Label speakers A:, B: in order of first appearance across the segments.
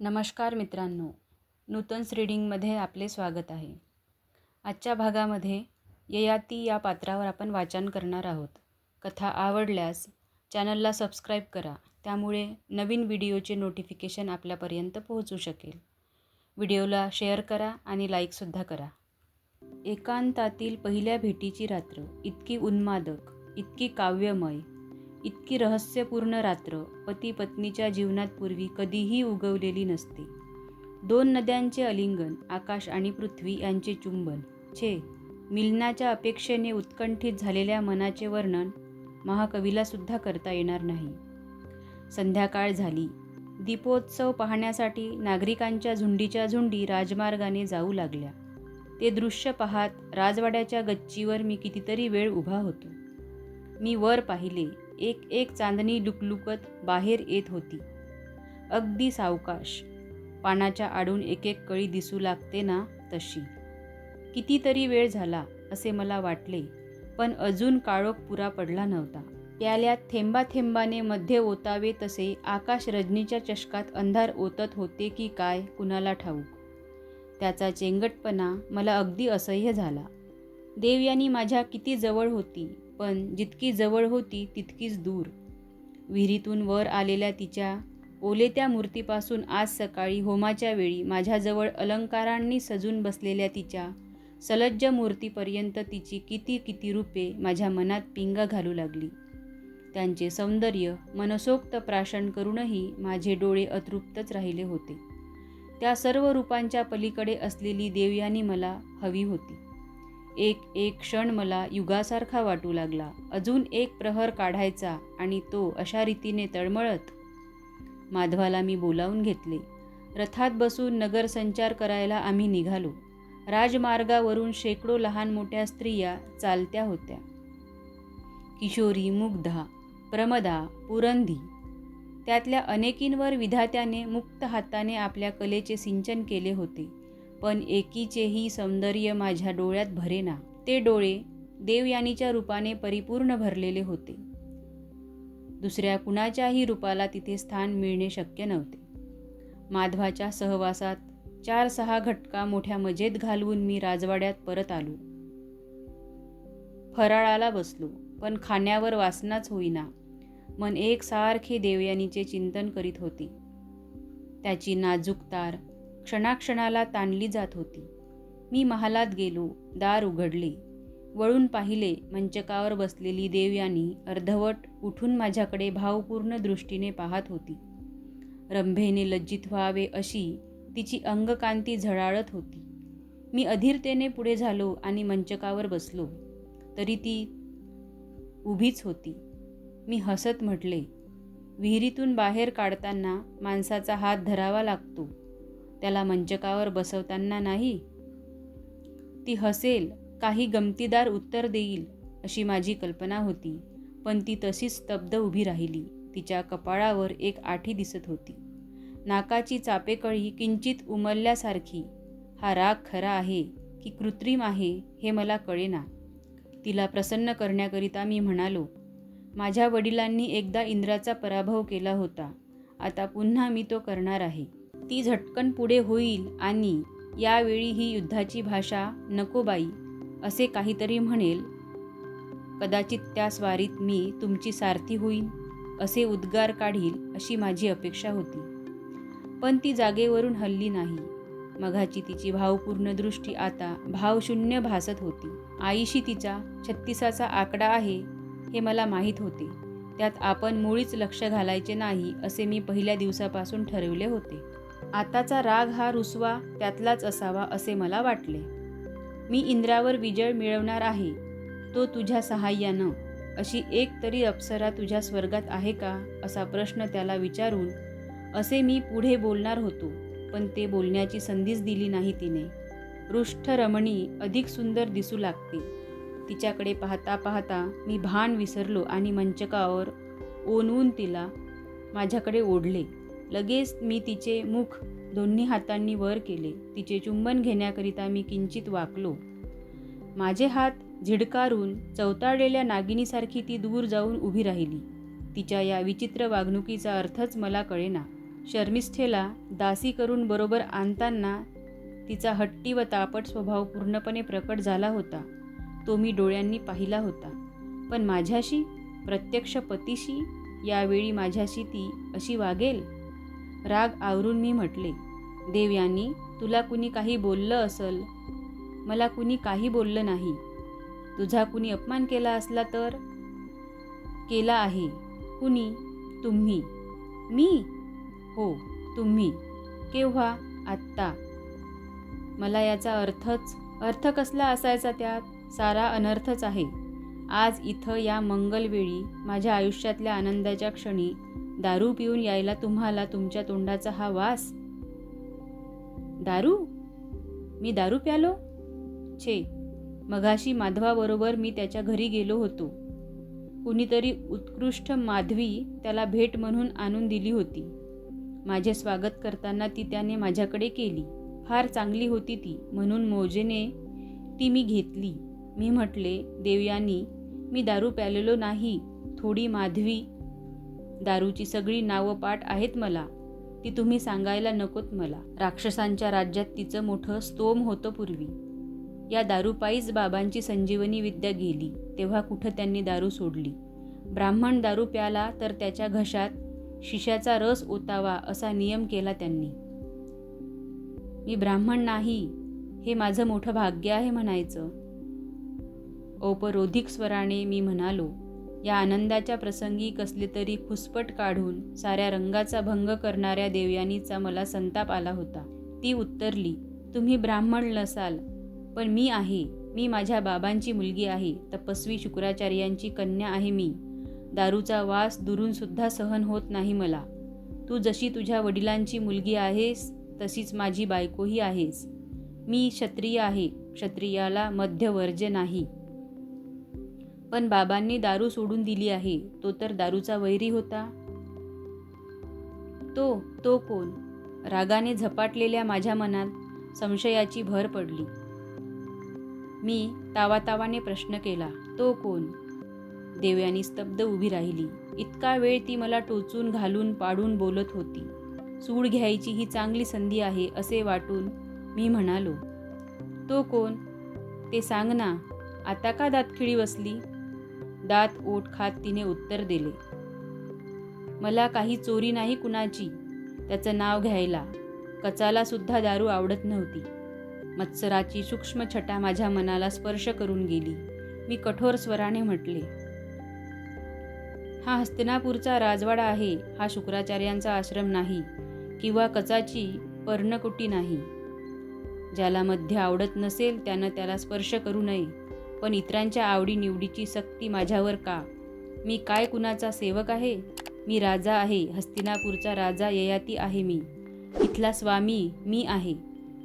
A: नमस्कार मित्रांनो. नूतन्स रीडिंगमध्ये आपले स्वागत आहे. आजच्या भागामध्ये ययाती या पात्रावर आपण वाचन करणार आहोत. कथा आवडल्यास चॅनलला सबस्क्राईब करा. त्यामुळे नवीन व्हिडिओचे नोटिफिकेशन आपल्यापर्यंत पोहोचू शकेल. व्हिडिओला शेअर करा आणि लाईकसुद्धा करा. एकांतातील पहिल्या भेटीची रात्र. इतकी उन्मादक इतकी काव्यमय इतकी रहस्यपूर्ण रात्र पती पत्नीच्या जीवनात पूर्वी कधीही उगवलेली नसते. दोन नद्यांचे अलिंगन आकाश आणि पृथ्वी यांचे चुंबन छे मिलनाच्या अपेक्षेने उत्कंठित झालेल्या मनाचे वर्णन महाकवीला सुद्धा करता येणार नाही. संध्याकाळ झाली. दीपोत्सव पाहण्यासाठी नागरिकांच्या झुंडीच्या झुंडी राजमार्गाने जाऊ लागल्या. ते दृश्य पाहत राजवाड्याच्या गच्चीवर मी कितीतरी वेळ उभा होतो. मी वर पाहिले. एक एक चांदणी लुकलुकत बाहेर येत होती. अगदी सावकाश. पानाच्या आडून एक एक कळी दिसू लागते ना तशी. कितीतरी वेळ झाला असे मला वाटले पण अजून काळोख पुरा पडला नव्हता. प्याल्यात थेंबा थेंबाने मध्ये ओतावे तसे आकाश रजनीच्या चषकात अंधार ओतत होते की काय कुणाला ठाऊक. त्याचा चेंगटपणा मला अगदी असह्य झाला. देवयानी माझ्या किती जवळ होती पण जितकी जवळ होती तितकीच दूर. विहिरीतून वर आलेल्या तिच्या ओलेत्या मूर्तीपासून आज सकाळी होमाच्या वेळी माझ्याजवळ अलंकारांनी सजून बसलेल्या तिच्या सलज्ज मूर्तीपर्यंत तिची किती किती रूपे माझ्या मनात पिंगा घालू लागली. त्यांचे सौंदर्य मनसोक्त प्राशन करूनही माझे डोळे अतृप्तच राहिले होते. त्या सर्व रूपांच्या पलीकडे असलेली देवयानी मला हवी होती. एक एक क्षण मला युगासारखा वाटू लागला. अजून एक प्रहर काढायचा आणि तो अशा रीतीने तळमळत माधवाला मी बोलावून घेतले. रथात बसून नगर संचार करायला आम्ही निघालो. राजमार्गावरून शेकडो लहान मोठ्या स्त्रिया चालत्या होत्या. किशोरी मुग्धा प्रमदा पुरंधी त्यातल्या अनेकींवर विधात्याने मुक्त हाताने आपल्या कलेचे सिंचन केले होते. पण एकीचेही सौंदर्य माझ्या डोळ्यात भरेना. ते डोळे देवयानीच्या रूपाने परिपूर्ण भरलेले होते. दुसऱ्या कुणाच्याही रूपाला तिथे स्थान मिळणे शक्य नव्हते. माधवाच्या सहवासात चार सहा घटका मोठ्या मजेत घालवून मी राजवाड्यात परत आलो. फराळाला बसलो पण खाण्यावर वासनाच होईना. मन एकसारखे देवयानीचे चिंतन करीत होती. त्याची नाजूक तार क्षणाक्षणाला ताणली जात होती. मी महालात गेलो दार उघडले. वळून पाहिले मंचकावर बसलेली देवयानी अर्धवट उठून माझ्याकडे भावपूर्ण दृष्टीने पाहत होती. रंभेने लज्जित व्हावे अशी तिची अंगकांती झळाळत होती. मी अधीरतेने पुढे झालो आणि मंचकावर बसलो. तरी ती उभीच होती. मी हसत म्हटले विहिरीतून बाहेर काढताना माणसाचा हात धरावा लागतो. त्याला मंचकावर बसवताना नाही. ती हसेल काही गमतीदार उत्तर देईल अशी माझी कल्पना होती. पण ती तशीच स्तब्ध उभी राहिली. तिच्या कपाळावर एक आठी दिसत होती. नाकाची चापेकळी किंचित उमलल्यासारखी. हा राग खरा आहे की कृत्रिम आहे हे मला कळेना. तिला प्रसन्न करण्याकरिता मी म्हणालो माझ्या वडिलांनी एकदा इंद्राचा पराभव केला होता. आता पुन्हा मी तो करणार आहे. ती झटकन पुढे होईल आणि यावेळी ही युद्धाची भाषा नको बाई असे काहीतरी म्हणेल. कदाचित त्या स्वारीत मी तुमची सारथी होईन असे उद्गार काढील अशी माझी अपेक्षा होती. पण ती जागेवरून हल्ली नाही. मघाची तिची भावपूर्ण दृष्टी आता भावशून्य भासत होती. आईशी तिचा छत्तीसाचा आकडा आहे हे मला माहीत होते. त्यात आपण मुळीच लक्ष घालायचे नाही असे मी पहिल्या दिवसापासून ठरवले होते. आताचा राग हा रुसवा त्यातलाच असावा असे मला वाटले. मी इंद्रावर विजय मिळवणार आहे तो तुझ्या सहाय्यानं. अशी एक तरी अप्सरा तुझ्या स्वर्गात आहे का? असा प्रश्न त्याला विचारून असे मी पुढे बोलणार होतो पण ते बोलण्याची संधीच दिली नाही तिने. रुष्ठ रमणी अधिक सुंदर दिसू लागते. तिच्याकडे पाहता पाहता मी भान विसरलो आणि मंचकावर ओनवून तिला माझ्याकडे ओढले. लगेच मी तिचे मुख दोन्ही हातांनी वर केले. तिचे चुंबन घेण्याकरिता मी किंचित वाकलो. माझे हात झिडकारून चवताळलेल्या नागिनीसारखी ती दूर जाऊन उभी राहिली. तिच्या या विचित्र वागणुकीचा अर्थच मला कळेना. शर्मिष्ठेला दासी करून बरोबर आणताना तिचा हट्टी व तापट स्वभाव पूर्णपणे प्रकट झाला होता. तो मी डोळ्यांनी पाहिला होता. पण माझ्याशी प्रत्यक्ष पतीशी यावेळी माझ्याशी ती अशी वागेल? राग आवरून मी म्हटले देव यांनी तुला कुणी काही बोललं असल? मला कुणी काही बोललं नाही. तुझा कुणी अपमान केला असला तर? केला आहे. कुणी? तुम्ही. मी? हो तुम्ही. केव्हा? आत्ता. मला याचा अर्थच अर्थ कसला असायचा त्यात? सारा अनर्थच आहे. आज इथं या मंगलवेळी माझ्या आयुष्यातल्या आनंदाच्या क्षणी दारू पिऊन यायला तुम्हाला तुमच्या तोंडाचा हा वास? दारू? मी दारू प्यालो? छे. मघाशी माधवाबरोबर मी त्याच्या घरी गेलो होतो. कुणीतरी उत्कृष्ट माधवी त्याला भेट म्हणून आणून दिली होती. माझे स्वागत करताना ती त्याने माझ्याकडे केली. फार चांगली होती ती म्हणून मोजेने ती मी घेतली. मी म्हटले देवयानी मी दारू प्यालेलो नाही. थोडी माधवी दारूची सगळी नावं पाठ आहेत मला. ती तुम्ही सांगायला नकोत मला. राक्षसांच्या राज्यात तिचं मोठं स्तोम होतं पूर्वी. या दारूपायीच बाबांची संजीवनी विद्या गेली तेव्हा कुठं त्यांनी दारू सोडली. ब्राह्मण दारू प्याला तर त्याच्या घशात शिशाचा रस ओतावा असा नियम केला त्यांनी. मी ब्राह्मण नाही हे माझं मोठं भाग्य आहे म्हणायचं. औपरोधिक स्वराने मी म्हणालो या आनंदाच्या प्रसंगी कसले तरी फुसपट काढून साऱ्या रंगाचा भंग करणाऱ्या देवयानीचा मला संताप आला होता. ती उत्तरली तुम्ही ब्राह्मण नसाल पण मी आहे. मी माझ्या बाबांची मुलगी आहे. तपस्वी शुक्राचार्यांची कन्या आहे मी. दारूचा वास दुरून सुद्धा सहन होत नाही मला. तू जशी तुझ्या वडिलांची मुलगी आहेस तशीच माझी बायकोही आहेस. मी क्षत्रिय आहे. क्षत्रियाला मध्यवर्ज्य नाही. पण बाबांनी दारू सोडून दिली आहे. तो तर दारूचा वैरी होता. तो तो कोण? रागाने झपाटलेल्या माझ्या मनात संशयाची भर पडली. मी तावातावाने प्रश्न केला तो कोण? देवयानी स्तब्ध उभी राहिली. इतका वेळ ती मला टोचून घालून पाडून बोलत होती. सूड घ्यायची ही चांगली संधी आहे असे वाटून मी म्हणालो. तो कोण? ते सांग ना आता का दातखिळी बसली? दात ओठ खात तिने उत्तर दिले. मला काही चोरी नाही कुणाची. त्याचं नाव घ्यायला. कचाला सुद्धा दारू आवडत नव्हती. मत्सराची सूक्ष्म छटा माझ्या मनाला स्पर्श करून गेली. मी कठोर स्वराने म्हटले हा हस्तिनापूरचा राजवाडा आहे. हा शुक्राचार्यांचा आश्रम नाही किंवा कचाची पर्णकुटी नाही. ज्याला मध्य आवडत नसेल त्यानं त्याला स्पर्श करू नये. पण इतरांच्या आवडीनिवडीची सक्ती माझ्यावर का? मी काय कुणाचा सेवक आहे? मी राजा आहे हस्तिनापूरचा राजा ययाती आहे मी. इथला स्वामी मी आहे.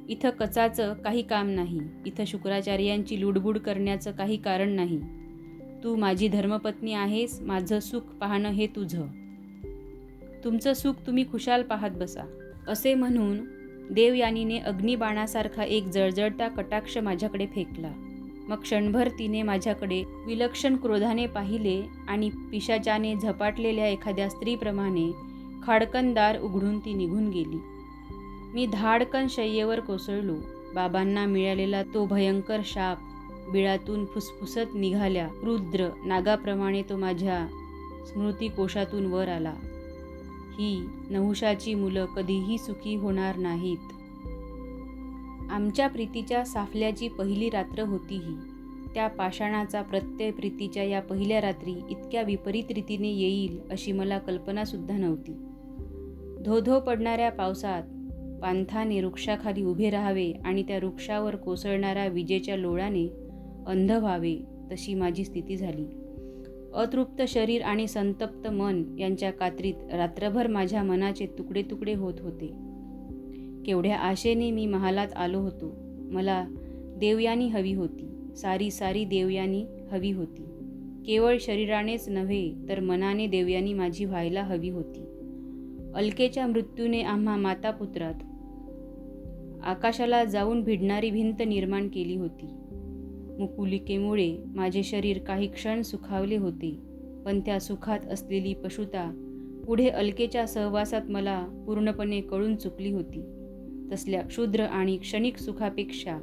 A: इथं कचाचं काही काम नाही. इथं शुक्राचार्यांची लुडबुड करण्याचं काही कारण नाही. तू माझी धर्मपत्नी आहेस माझं सुख पाहणं हे तुझं. तुमचं सुख तुम्ही खुशाल पाहत बसा. असे म्हणून देवयानीने अग्निबाणासारखा एक जळजळता कटाक्ष माझ्याकडे फेकला. मग क्षणभर तिने माझ्याकडे विलक्षण क्रोधाने पाहिले आणि पिशाच्याने झपाटलेल्या एखाद्या स्त्रीप्रमाणे खाडकन दार उघडून ती निघून गेली. मी धाडकन शय्येवर कोसळलो. बाबांना मिळालेला तो भयंकर शाप बिळातून फुसफुसत निघाल्या. रुद्र नागाप्रमाणे तो माझ्या स्मृतिकोशातून वर आला. ही नहुषाची मुलं कधीही सुखी होणार नाहीत. आमच्या प्रीतीच्या साफल्याची पहिली रात्र होती ही त्या पाषाणाचा प्रत्यय प्रीतीच्या या पहिल्या रात्री इतक्या विपरीत रीतीने येईल अशी मला कल्पनासुद्धा नव्हती. धोधो पडणाऱ्या पावसात पांथाने वृक्षाखाली उभे राहावे आणि त्या वृक्षावर कोसळणाऱ्या विजेच्या लोळाने अंध व्हावे तशी माझी स्थिती झाली. अतृप्त शरीर आणि संतप्त मन यांच्या कात्रीत रात्रभर माझ्या मनाचे तुकडे तुकडे होत होते. केवढ्या आशेने मी महालात आलो होतो. मला देवयानी हवी होती. सारी सारी देवयानी हवी होती. केवळ शरीरानेच नव्हे तर मनाने देवयानी माझी व्हायला हवी होती. अलकेच्या मृत्यूने आम्हा मातापुत्रात आकाशाला जाऊन भिडणारी भिंत निर्माण केली होती. मुकुलिकेमुळे माझे शरीर काही क्षण सुखावले होते पण त्या सुखात असलेली पशुता पुढे अलकेच्या सहवासात मला पूर्णपणे कळून चुकली होती. तसल्या क्षुद्र आणि क्षणिक सुखापेक्षा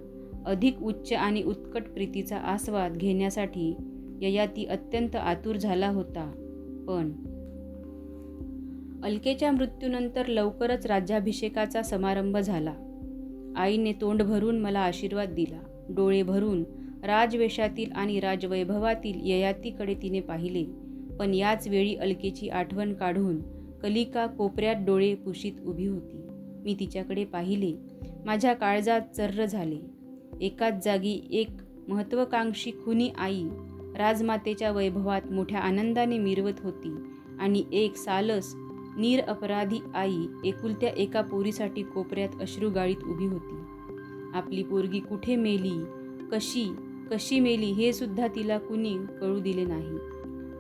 A: अधिक उच्च आणि उत्कट प्रीतीचा आस्वाद घेण्यासाठी ययाती अत्यंत आतुर झाला होता. पण अलकेच्या मृत्यूनंतर लवकरच राज्याभिषेकाचा समारंभ झाला. आईने तोंड भरून मला आशीर्वाद दिला. डोळे भरून राजवेशातील आणि राजवैभवातील ययातीकडे तिने पाहिले. पण याच वेळी अलकेची आठवण काढून कलिका कोपऱ्यात डोळे पुशीत उभी होती. मी तिच्याकडे पाहिले. माझ्या काळजात चर्र झाले. एकाच जागी एक महत्त्वाकांक्षी खुनी आई राजमातेच्या वैभवात मोठ्या आनंदाने मिरवत होती आणि एक सालस नीर अपराधी आई एकुलत्या एका पोरीसाठी कोपऱ्यात अश्रू गाळीत उभी होती. आपली पोरगी कुठे मेली कशी कशी मेली हे सुद्धा तिला कुणी कळू दिले नाही.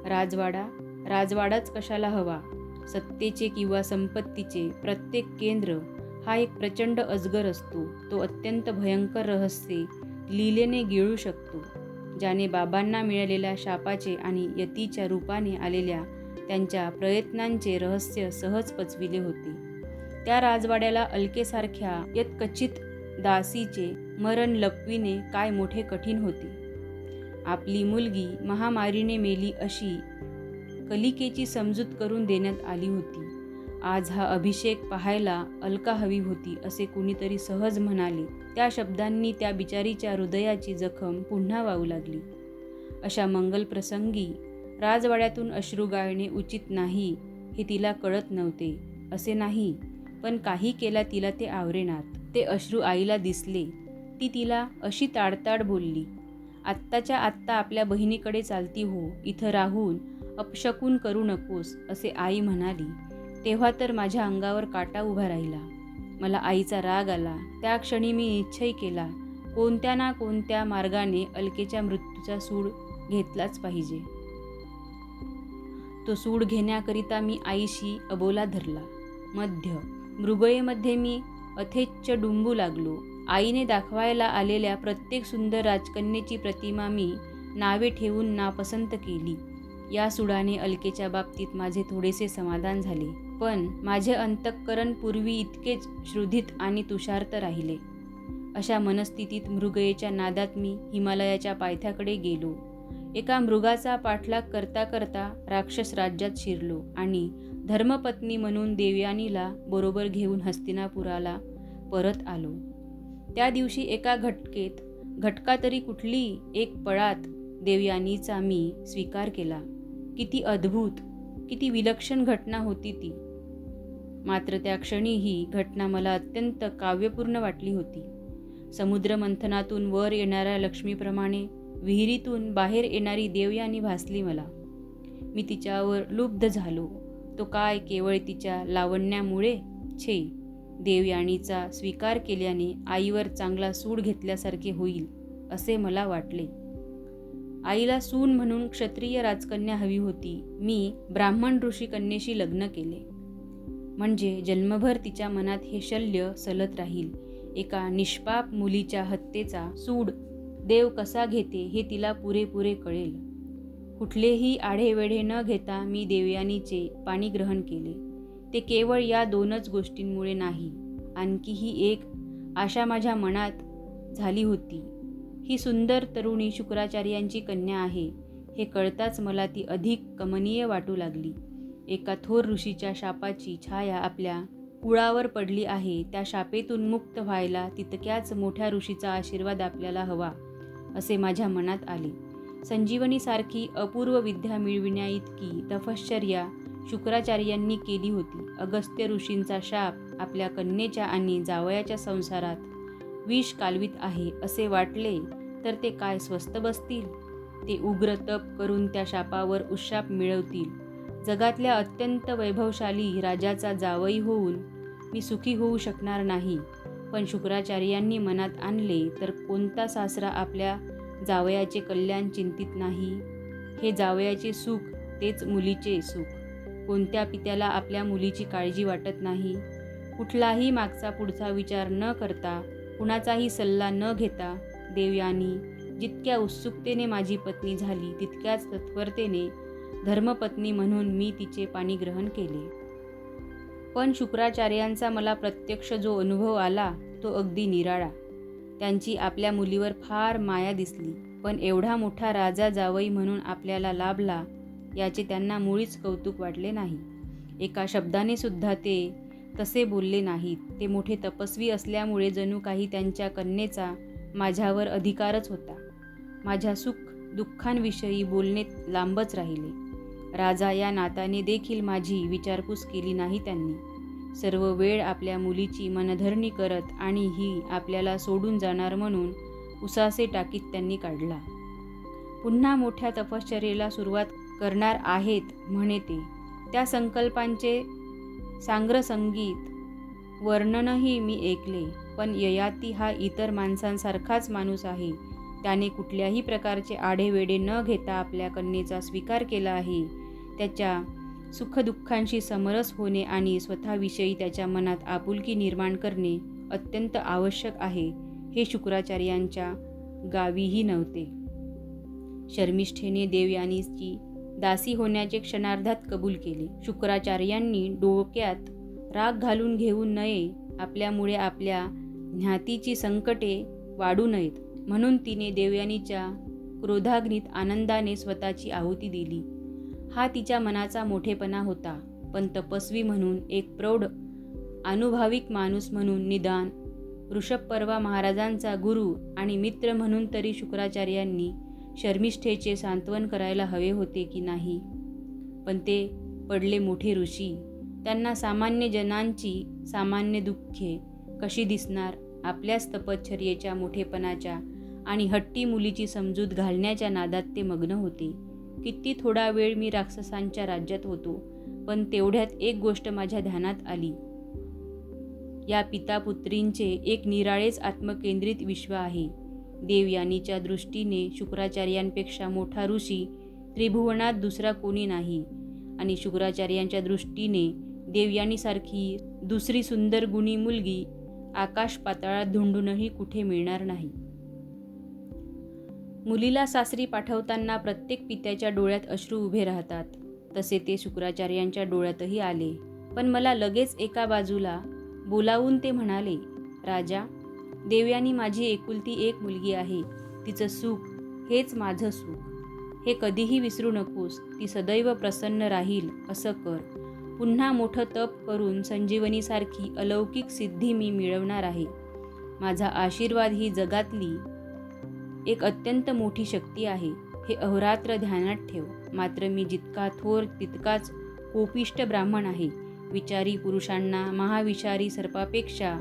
A: राजवाडा राजवाडाच कशाला हवा? सत्तेचे किंवा संपत्तीचे प्रत्येक केंद्र हा एक प्रचंड अजगर असतो. तो अत्यंत भयंकर रहस्ये लीलेने गिळू शकतो. ज्याने बाबांना मिळालेल्या शापाचे आणि यतीच्या रूपाने आलेल्या त्यांच्या प्रयत्नांचे रहस्य सहज पचविले होते. त्या राजवाड्याला अलकेसारख्या यत्कचित दासीचे मरण लपविणे काय मोठे कठीण होते. आपली मुलगी महामारीने मेली अशी कलिकेची समजूत करून देण्यात आली होती. आज हा अभिषेक पाहायला अलका हवी होती असे कुणीतरी सहज म्हणाले. त्या शब्दांनी त्या बिचारीच्या हृदयाची जखम पुन्हा वाहू लागली. अशा मंगलप्रसंगी राजवाड्यातून अश्रू गाळणे उचित नाही हे तिला कळत नव्हते. असे नाही पण काही केला तिला ते आवरेनात. ते अश्रू आईला दिसले. ती तिला अशी ताडताड बोलली आत्ताच्या आत्ता आपल्या बहिणीकडे चालती हो इथं राहून अपशकून करू नकोस असे आई म्हणाली. तेव्हा तर माझ्या अंगावर काटा उभा राहिला. मला आईचा राग आला. त्या क्षणी मी निश्चय केला कोणत्या ना कोणत्या मार्गाने अलकेच्या मृत्यूचा सूड घेतलाच पाहिजे. तो सूड घेण्याकरिता मी आईशी अबोला धरला. मध्य मृगयेमध्ये मी अथेच्छ डुंबू लागलो. आईने दाखवायला आलेल्या प्रत्येक सुंदर राजकन्येची प्रतिमा मी नावे ठेवून नापसंत केली. या सुडाने अलकेच्या बाबतीत माझे थोडेसे समाधान झाले. पण माझे अंतःकरण पूर्वी इतकेच श्रुधित आणि तुषार्त राहिले. अशा मनस्थितीत मृगयेच्या नादात मी हिमालयाच्या पायथ्याकडे गेलो. एका मृगाचा पाठलाग करता करता राक्षस राज्यात शिरलो आणि धर्मपत्नी म्हणून देवयानीला बरोबर घेऊन हस्तिनापुराला परत आलो. त्या दिवशी एका घटकेत घटका तरी कुठली एक पळात देवयानीचा मी स्वीकार केला. किती अद्भुत किती विलक्षण घटना होती ती. मात्र त्या क्षणी ही घटना मला अत्यंत काव्यपूर्ण वाटली होती. समुद्रमंथनातून वर येणाऱ्या लक्ष्मीप्रमाणे विहिरीतून बाहेर येणारी देवयानी भासली मला. मी तिच्यावर लुब्ध झालो. तो काय केवळ तिच्या लावण्यामुळे? छे. देवयानीचा स्वीकार केल्याने आईवर चांगला सूड घेतल्यासारखे होईल असे मला वाटले. आईला सून म्हणून क्षत्रिय राजकन्या हवी होती. मी ब्राह्मण ऋषी कन्येशी लग्न केले. म्हणजे जन्मभर तिच्या मनात हे शल्य सलत राहील. एका निष्पाप मुलीच्या हत्येचा सूड देव कसा घेते हे तिला पुरेपुरे कळेल. कुठलेही आढेवेढे न घेता मी देवयानीचे पाणी ग्रहण केले. ते केवळ या दोनच गोष्टींमुळे नाही. आणखीही एक आशा माझ्या मनात झाली होती. ही सुंदर तरुणी शुक्राचार्यांची कन्या आहे. हे कळताच मला ती अधिक कमनीय वाटू लागली. एका थोर ऋषीच्या शापाची छाया आपल्या कुळावर पडली आहे. त्या शापेतून मुक्त व्हायला तितक्याच मोठ्या ऋषीचा आशीर्वाद आपल्याला हवा असे माझ्या मनात आले. संजीवनीसारखी अपूर्व विद्या मिळविण्याइतकी तपश्चर्या शुक्राचार्यांनी केली होती. अगस्त्य ऋषींचा शाप आपल्या कन्येच्या आणि जावयाच्या संसारात विष कालवित आहे असे वाटले तर ते काय स्वस्त बसतील? ते उग्र तप करून त्या शापावर उशाप मिळवतील. जगातल्या अत्यंत वैभवशाली राजाचा जावई होऊन मी सुखी होऊ शकणार नाही. पण शुक्राचार्यांनी मनात आणले तर कोणता सासरा आपल्या जावयाचे कल्याण चिंतित नाही? हे जावयाचे सुख तेच मुलीचे सुख. कोणत्या पित्याला आपल्या मुलीची काळजी वाटत नाही? कुठलाही मागचा पुढचा विचार न करता कुणाचाही सल्ला न घेता देवयानी जितक्या उत्सुकतेने माझी पत्नी झाली तितक्याच तत्परतेने धर्मपत्नी म्हणून मी तिचे पाणी ग्रहण केले. पण शुक्राचार्यांचा मला प्रत्यक्ष जो अनुभव आला तो अगदी निराळा. त्यांची आपल्या मुलीवर फार माया दिसली पण एवढा मोठा राजा जावई म्हणून आपल्याला लाभला याचे त्यांना मुळीच कौतुक वाटले नाही. एका शब्दाने सुद्धा ते तसे बोलले नाहीत. ते मोठे तपस्वी असल्यामुळे जणू काही त्यांच्या कन्येचा माझ्यावर अधिकारच होता. माझ्या सुख दुःखांविषयी बोलणे लांबच राहिले. राजा या नाताने देखील माझी विचारपूस केली नाही त्यांनी. सर्व वेळ आपल्या मुलीची मनधरणी करत आणि ही आपल्याला सोडून जाणार म्हणून उसासे टाकीत त्यांनी काढला. पुन्हा मोठ्या तपश्चर्येला सुरुवात करणार आहेत म्हणे ते. त्या संकल्पांचे सांग्रसंगीत. वर्णनही मी ऐकले पण ययाती हा इतर माणसांसारखाच माणूस आहे. त्याने कुठल्याही प्रकारचे आढेवेढे न घेता आपल्या कन्येचा स्वीकार केला आहे. त्याच्या सुखदुःखांशी समरस होणे आणि स्वतःविषयी त्याच्या मनात आपुलकी निर्माण करणे अत्यंत आवश्यक आहे हे शुक्राचार्यांच्या गावीही नव्हते. शर्मिष्ठेने देवयानीची दासी होण्याचे क्षणार्धात कबूल केले. शुक्राचार्यांनी डोक्यात राग घालून घेऊ नये आपल्यामुळे आपल्या ज्ञातीची संकटे वाढू नयेत म्हणून तिने देवयानीच्या क्रोधाग्नीत आनंदाने स्वतःची आहुती दिली. हा तिच्या मनाचा मोठेपणा होता पण तपस्वी म्हणून एक प्रौढ अनुभाविक माणूस म्हणून निदान ऋषभ परवा महाराजांचा गुरु आणि मित्र म्हणून तरी शुक्राचार्यांनी शर्मिष्ठेचे सांत्वन करायला हवे होते की नाही? पण ते पडले मोठे ऋषी. त्यांना सामान्य जनांची सामान्य दुःखे कशी दिसणार? आपल्याच तपश्चर्येच्या मोठेपणाच्या आणि हट्टी मुलीची समजूत घालण्याच्या नादात ते मग्न होते. किती थोडा वेळ मी राक्षसांच्या राज्यात होतो पण तेवढ्यात एक गोष्ट माझ्या ध्यानात आली. या पिता पुत्रींचे एक निराळेच आत्मकेंद्रित विश्व आहे. देवयानीच्या दृष्टीने शुक्राचार्यांपेक्षा मोठा ऋषी त्रिभुवनात दुसरा कोणी नाही. आणि शुक्राचार्यांच्या दृष्टीने देवयानीसारखी दुसरी सुंदर गुणी मुलगी आकाश पाताळात धुंडूनही कुठे मिळणार नाही. मुलीला सासरी पाठवताना प्रत्येक पित्याच्या डोळ्यात अश्रू उभे राहतात. तसे ते शुक्राचार्यांच्या डोळ्यातही आले. पण मला लगेच एका बाजूला बोलावून ते म्हणाले राजा देवयानी माझी एकुलती एक मुलगी आहे. तिचं सुख हेच माझं सुख. हे कधीही विसरू नकोस ती सदैव प्रसन्न राहील असं कर. पुन्हा मोठं तप करून संजीवनीसारखी अलौकिक सिद्धी मी मिळवणार आहे. माझा आशीर्वाद ही जगातली एक अत्यंत मोठी शक्ती आहे. हे अहोरात्र ध्यानात ठेव. मात्र मी जितका थोर तितकाच कोपिष्ट ब्राह्मण आहे. विचारी पुरुषांना महाविचारी सर्पापेक्षा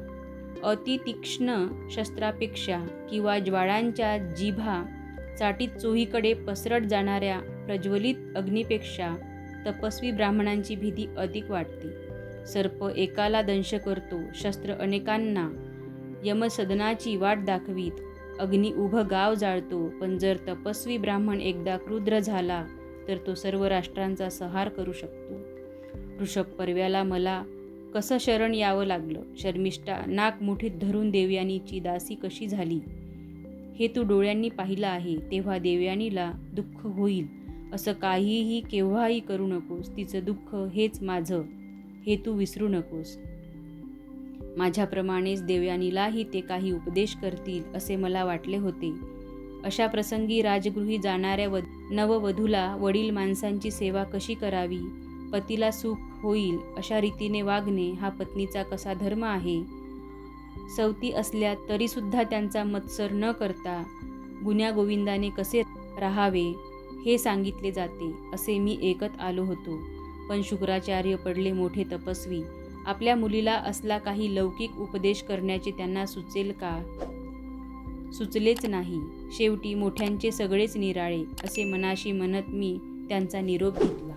A: अतितीक्ष्ण शस्त्रापेक्षा किंवा ज्वाळांच्या जिभा चाटीत चोहीकडे पसरट जाणाऱ्या प्रज्वलित अग्नीपेक्षा तपस्वी ब्राह्मणांची भीती अधिक वाटते. सर्प एकाला दंश करतो शस्त्र अनेकांना यमसदनाची वाट दाखवीत. अग्नी उभं गाव जाळतो पण जर तपस्वी ब्राह्मण एकदा क्रुद्र झाला तर तो सर्व राष्ट्रांचा सहार करू शकतो. ऋषभ पर्व्याला मला कसं शरण यावं लागलं? शर्मिष्ठा नाक मुठीत धरून देवयानीची दासी कशी झाली? हे तू डोळ्यांनी पाहिलं आहे तेव्हा देवयानीला दुःख होईल. असं काहीही केव्हाही करू नकोस तिचं दुःख हेच माझं. हे तू विसरू नकोस. माझ्याप्रमाणेच देवयानीलाही ते काही उपदेश करतील असे मला वाटले होते. अशा प्रसंगी राजगृही जाणाऱ्या व नववधूला वडील माणसांची सेवा कशी करावी? पतीला सुख होईल अशा रीतीने वागणे हा पत्नीचा कसा धर्म आहे? सवती असल्या तरीसुद्धा त्यांचा मत्सर न करता गुण्यागोविंदाने कसे राहावे हे सांगितले जाते असे मी ऐकत आलो होतो. पण शुक्राचार्य पडले मोठे तपस्वी. आपल्या मुलीला असला काही लौकिक उपदेश करण्याचे त्यांना सुचेल का? सुचलेच नाही. शेवटी मोठ्यांचे सगळेच निराळे असे मनाशी म्हणत मी त्यांचा निरोप घेतला.